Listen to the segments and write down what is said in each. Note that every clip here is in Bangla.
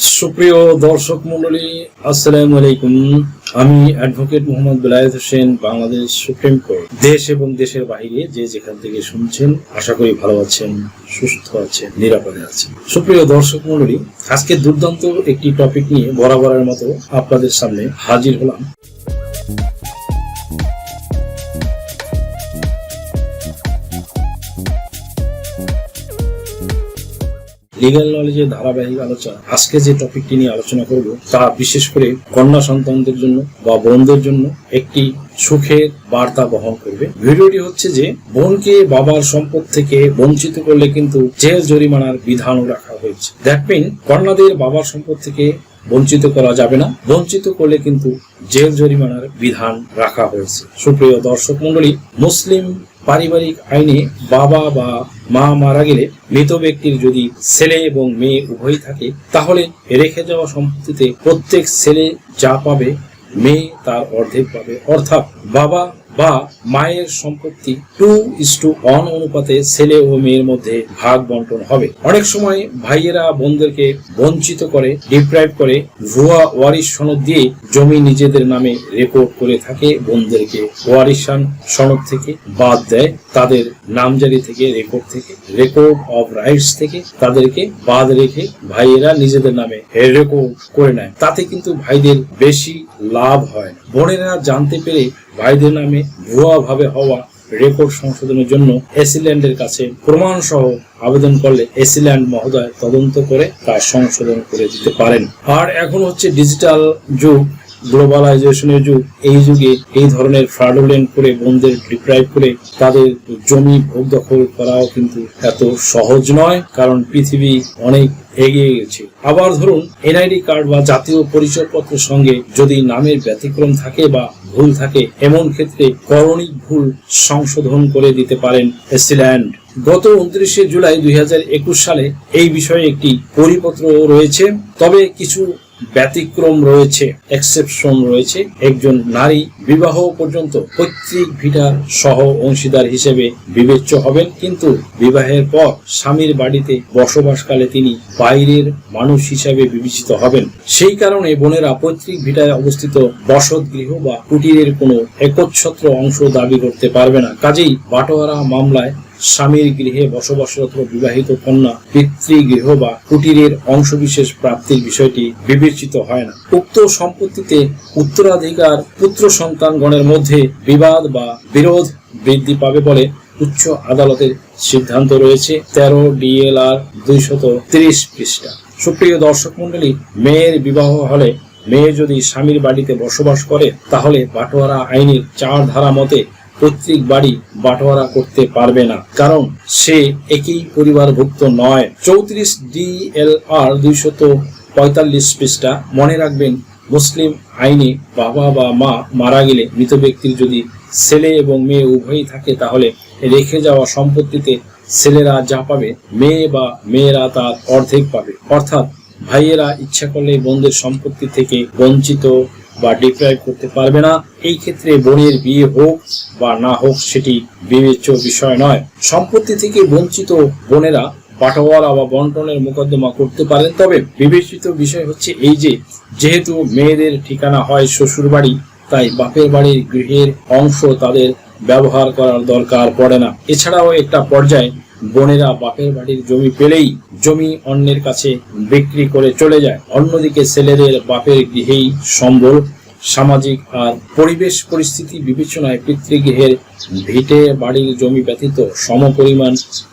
সুপ্রিয় দর্শক মন্ডলী আসসালামু আলাইকুম। আমি advocate Mohammad Belayet Hossain, Bangladesh supreme court. দেশ এবং দেশের বাইরে যে যেখান থেকে শুনছেন, আশা করি ভালো আছেন, সুস্থ আছেন, নিরাপদে আছেন। সুপ্রিয় দর্শক মন্ডলী আজকে দুর্দান্ত একটি টপিক নিয়ে বরাবরের মতো আপনাদের সামনে হাজির হলাম। লিগাল নলেজের ধারাবাহিক আলোচনা। আজকে যে টপিকটি নিয়ে আলোচনা করব, তা বিশেষ করে কন্যা সন্তানদের জন্য বা বোনদের জন্য একটি সুখের বার্তা বহন করবে। ভিডিওটি হচ্ছে যে, বোনকে বাবার সম্পদ থেকে বঞ্চিত করলে কিন্তু জেল জরিমানার বিধানও রাখা হয়েছে। মিন কন্যাদের বাবার সম্পদ থেকে বঞ্চিত করা যাবে না। বঞ্চিত করলে কিন্তু জেল জরিমানার বিধান রাখা হয়েছে। সুপ্রিয় দর্শক মন্ডলী মুসলিম পারিবারিক আইনে বাবা বা মা মারা গেলে মৃত ব্যক্তির যদি ছেলে এবং মেয়ে উভয় থাকে, তাহলে রেখে যাওয়া সম্পত্তিতে প্রত্যেক ছেলে যা পাবে, মেয়ে তার অর্ধেক পাবে। অর্থাৎ বাবা বা মায়ের সম্পত্তি টু ইস টু অন অনুপাতে ছেলে ও মেয়ের মধ্যে ভাগ বন্টন হবে অনেক সময় ভাইয়েরা বোনদেরকে বঞ্চিত করে ডিপ্রাইভ করে, ভুয়া ওয়ারিশ সনদ দিয়ে জমি নিজেদের নামে রেকর্ড করে থাকে, বোনদেরকে ওয়ারিশান সনদ থেকে বাদ দেয়, তাদের নামজারি থেকে রেকর্ড থেকে রেকর্ড অফ রাইটস থেকে তাদেরকে বাদ রেখে ভাইয়েরা নিজেদের নামে রেকর্ড করে নেয় তাতে কিন্তু ভাইদের বেশি লাভ হয়। বোনেরা জানতে পেরে ভাইদের নামে ভুয়াভাবে হওয়া রেকর্ড সংশোধনের জন্য এসিল্যান্ডের কাছে প্রমাণ সহ আবেদন করলে এসিল্যান্ড মহোদয় তদন্ত করে তা সংশোধন করে দিতে পারেন। আর এখন হচ্ছে ডিজিটাল যুগ। গ্লোবালাইজেশনের যুগ, এই যুগে এই ধরনের ফ্রাডুলেন্ট করে, বোনদের ডিপ্রাইভ করে তাদের জমি ভোগ দখল করাও কিন্তু এত সহজ নয়, কারণ পৃথিবী অনেক এগিয়ে গেছে। আবার ধরুন, এনআইডি কার্ড বা জাতীয় পরিচয়পত্রের সঙ্গে যদি নামের ব্যতিক্রম থাকে বা ভুল থাকে, এমন ক্ষেত্রে করণিক ভুল সংশোধন করে দিতে পারেন এসিল্যান্ড গত উনত্রিশে জুলাই দুই হাজার একুশ সালে এই বিষয়ে একটি পরিপত্র রয়েছে, তবে কিছু ব্যতিক্রম রয়েছে এক্সেপশন রয়েছে। একজন নারী বিবাহ পর্যন্ত পৈতৃক ভিটার সহ অংশীদার হিসেবে বিবেচ্য হবেন, কিন্তু বিবাহের পর স্বামীর বাড়িতে বসবাসকালে তিনি বাইরের মানুষ হিসাবে বিবেচিত হবেন। সেই কারণে বোনেরা পৈতৃক ভিটায় অবস্থিত বসত গৃহ বা কুটিরের কোনো একচ্ছত্র অংশ দাবি করতে পারবে না। কাজেই বাটোয়ারা মামলায় স্বামীর গৃহে বসবাসরত বিবাহিত কন্যা, পিতৃগৃহ বা কুটিরের অংশবিশেষ প্রাপ্তির বিষয়টি বিবেচিত হয় না। উক্ত সম্পত্তিতে উত্তরাধিকার পুত্র সন্তানগণের মধ্যে বিবাদ বা বিরোধ বৃদ্ধি পাবে বলে উচ্চ আদালতের সিদ্ধান্ত রয়েছে। তেরো ডিএলআর দুইশত তিরিশ পৃষ্ঠা। সুপ্রিয় দর্শক মন্ডলী মেয়ের বিবাহ হলে মেয়ে যদি স্বামীর বাড়িতে বসবাস করে, তাহলে বাটোয়ারা আইনের চার ধারা মতে পৈতৃক বাড়ি বাটোয়ারা করতে পারবে না। কারণ সে একই পরিবারভুক্ত নয়। চৌত্রিশ ডিএলআর দুইশত পঁয়তাল্লিশ পৃষ্ঠা। মনে রাখবেন, মুসলিম আইনে বাবা বা মা মারা গেলে মৃত ব্যক্তির যদি ছেলে এবং মেয়ে উভয়ই থাকে, তাহলে রেখে যাওয়া সম্পত্তিতে ছেলেরা যা পাবে, মেয়ে বা মেয়েরা তার অর্ধেক পাবে। অর্থাৎ ভাইয়েরা ইচ্ছা করলে বোনদের সম্পত্তি থেকে বঞ্চিত বা ডিপ্রাইভ করতে পারবে না, এই ক্ষেত্রে বোনের বিয়ে হোক বা না হোক সেটি বিবেচ্য বিষয় নয়। সম্পত্তি থেকে বঞ্চিত বোনেরা বাটোয়ারা বা বন্টনের মোকদ্দমা করতে পারেন। তবে বিবেচিত বিষয় হচ্ছে এই যে, যেহেতু মেয়েদের ঠিকানা হয় শ্বশুর বাড়ি তাই বাপের বাড়ির গৃহের অংশ তাদের ব্যবহার করার দরকার পড়ে না। এছাড়াও একটা পর্যায়ে বোনেরা বাপের বাড়ির জমি পেলেই জমি অন্যের কাছে বিক্রি করে চলে যায়। অন্যদিকে ছেলেদের বাপের গৃহেই সম্বল। সামাজিক আর পরিবেশ পরিস্থিতি বিবেচনায় পিতৃগৃহের ভিটে বাড়ির জমি ব্যতীত সমপরিমাণ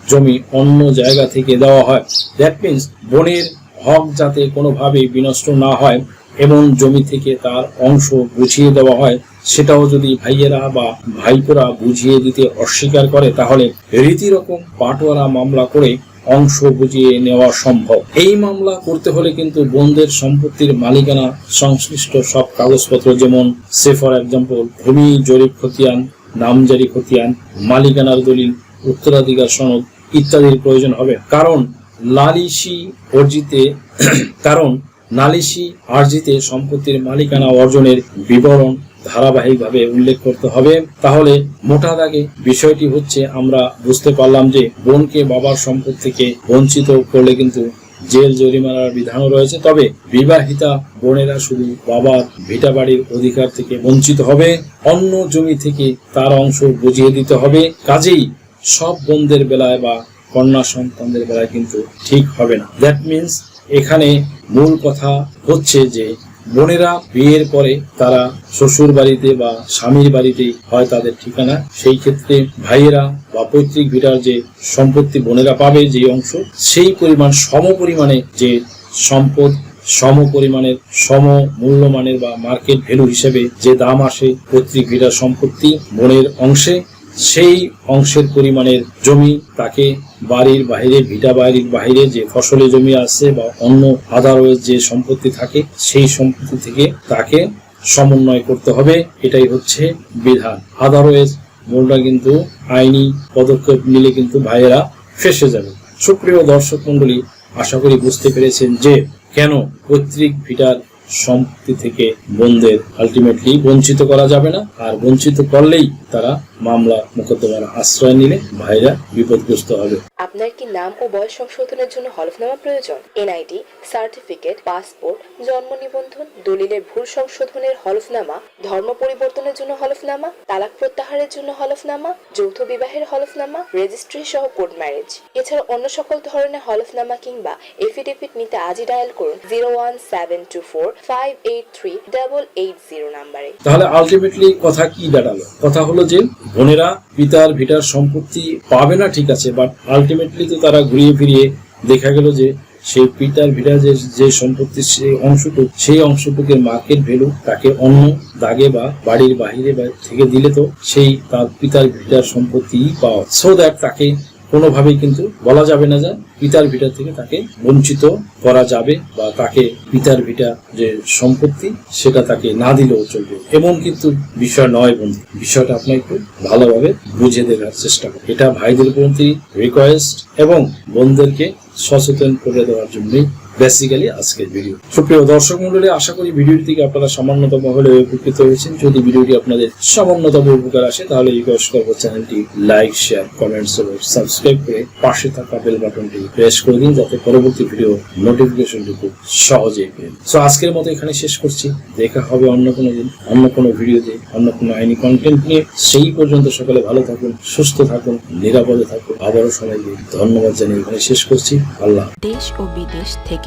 জমি অন্য জায়গা থেকে দেওয়া হয়। দ্যাট মিনস বোনের হক যাতে কোনোভাবেই বিনষ্ট না হয়, এমন জমি থেকে তার অংশ বুঝিয়ে দেওয়া হয়। সেটাও যদি ভাইয়েরা বা ভাইপোরা বুঝিয়ে দিতে অস্বীকার করে, তাহলে রীতিরকম পাটোয়ারা মামলা করে অংশ বুঝিয়ে নেওয়া সম্ভব। এই মামলা করতে হলে কিন্তু বোনদের সম্পত্তির মালিকানা সংশ্লিষ্ট সব কাগজপত্র, যেমন সে ফর এক্সাম্পল ভূমি, জরিপ খতিয়ান, নামজারি খতিয়ান, মালিকানার দলিল, উত্তরাধিকার সনদ ইত্যাদির প্রয়োজন হবে। কারণ লালিসি অর্জিতে, কারণ নালিশি আর্জিতে সম্পত্তির মালিকানা অর্জনের বিবরণ ধারাবাহিকভাবে উল্লেখ করতে হবে। তাহলে মোটা দাগে বিষয়টি হচ্ছে, আমরা বুঝতে পারলাম যে বোনকে বাবার সম্পদ থেকে বঞ্চিত করলে কিন্তু জেল জরিমানার বিধানও রয়েছে। তবে বিবাহিতা বোনেরা শুধু বাবার ভিটা বাড়ির অধিকার থেকে বঞ্চিত হবে, অন্য জমি থেকে তার অংশ বুঝিয়ে দিতে হবে। কাজেই সব বোনদের বেলায় বা কন্যা সন্তানদের বেলায় কিন্তু ঠিক হবে না। দ্যাট মিন্স এখানে মূল কথা হচ্ছে যে বোনেরা বিয়ের পরে তারা শ্বশুর বাড়িতে বা স্বামীর বাড়িতেই হয় তাদের ঠিকানা। সেই ক্ষেত্রে ভাইয়েরা বা পৈতৃক ভিটার যে সম্পত্তি বোনেরা পাবে যে অংশ, সেই পরিমাণ সম পরিমাণে যে সম্পদ, সম পরিমাণের সম মূল্যমানের বা মার্কেট ভ্যালু হিসেবে যে দাম আসে পৈতৃক ভিটার সম্পত্তি বোনের অংশে সেই অংশের পরিমাণের জমি তাকে বাড়ির বাইরে ভিটা বাড়ির বাইরে যে ফসলি জমি আছে বা অন্য আদারওয়াইজ যে সম্পত্তি থাকে, সেই সম্পত্তি থেকে তাকে সমন্বয় করতে হবে। এটাই হচ্ছে বিধান। আদারওয়াইজ বোনরা কিন্তু আইনি পদক্ষেপ নিলে কিন্তু ভাইয়েরা ফেসে যাবে। সুপ্রিয় দর্শক মন্ডলী আশা করি বুঝতে পেরেছেন যে কেন পৈতৃক ভিটার সম্পত্তি থেকে বোনদের আলটিমেটলি বঞ্চিত করা যাবে না। আর বঞ্চিত করলেই তারা মামলা মোকদ্দমার আশ্রয় নিলে ভাইরা বিপদগ্রস্ত হবে। আপনার কি নাম ও বয়স সংশোধনের জন্য হলফনামা প্রয়োজন? এনআইডি, সার্টিফিকেট, পাসপোর্ট, জন্ম নিবন্ধন, দলিলের ভুল সংশোধনের হলফনামা, ধর্ম পরিবর্তনের জন্য হলফনামা, তালাক প্রত্যাহারের জন্য হলফনামা, যৌথ বিবাহের হলফনামা রেজিস্ট্রি সহ কোর্ট ম্যারেজ এছাড়া অন্য সকল ধরনের হলফনামা কিংবা এফিডেভিট নিতে আজই ডায়াল করুন zero one seven two four five eight three double eight zero নাম্বারে তাহলে আলটিমেটলি কথা কি দাঁড়াল কথা হলো যে বোনেরা, পিতার, ভিটার সম্পত্তি পাবে না, ঠিক আছে বাট আলটিমেটলি তো তারা ঘুরিয়ে ফিরিয়ে দেখা গেল যে সে পিতার, ভিটা যে যে সেই অংশটুকু, সেই অংশটুকের মার্কেট ভ্যালু তাকে অন্য দাগে বা বাড়ির বাহিরে থেকে দিলে তো সেই তার পিতার, ভিটার সম্পত্তি পাওয়া। সো দ্যাট তাকে কোনোভাবেই কিন্তু বলা যাবে না যে পিতার ভিটা থেকে তাকে বঞ্চিত করা যাবে বা তাকে পিতার ভিটা যে সম্পত্তি, সেটা তাকে না দিলেও চলবে। এমন কিন্তু বিষয় নয় বন্ধু। বিষয়টা আপনি একটু ভালোভাবে বুঝে দেওয়ার চেষ্টা করুন। এটা ভাইদের প্রতি রিকোয়েস্ট এবং বোনদেরকে সচেতন করে দেওয়ার জন্যই বেসিক্যালি আজকের ভিডিও সুপ্রিয় দর্শক মন্ডলী আশা করি ভিডিওটি থেকে আপনারা সামান্যতম হলে উপকৃত হয়েছেন। যদি ভিডিওটি আপনাদের সামান্যতম উপকার আসে, তাহলে রিকোয়েস্ট করব চ্যানেলটি লাইক শেয়ার কমেন্টস এবং সাবস্ক্রাইব করে পাশে থাকা বেল বাটনটি প্রেস করে দিন, যাতে পরবর্তী ভিডিও নোটিফিকেশনটি খুব সহজেই পেন সো আজকের মতো এখানে শেষ করছি। দেখা হবে অন্য কোনো দিন, অন্য কোনো ভিডিওতে অন্য কোনো আইনি কন্টেন্ট নিয়ে। সেই পর্যন্ত সকলে ভালো থাকুন, সুস্থ থাকুন, নিরাপদে থাকুন। আবারও সবাইকে ধন্যবাদ জানিয়ে এখানে শেষ করছি। আল্লাহ দেশ ও বিদেশ থেকে